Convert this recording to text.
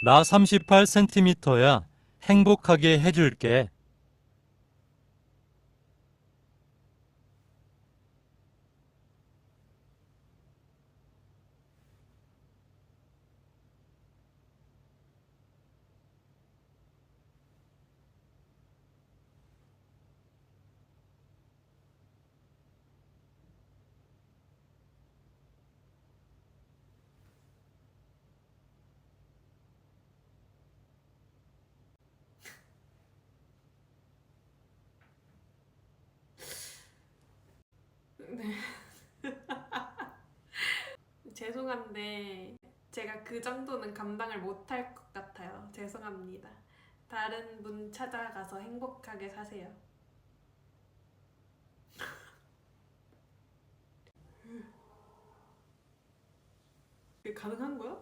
나 38cm야. 행복하게 해줄게. 죄송한데 제가 그 정도는 감당을 못할 것 같아요. 죄송합니다. 다른 분 찾아가서 행복하게 사세요. 그게 가능한 거야?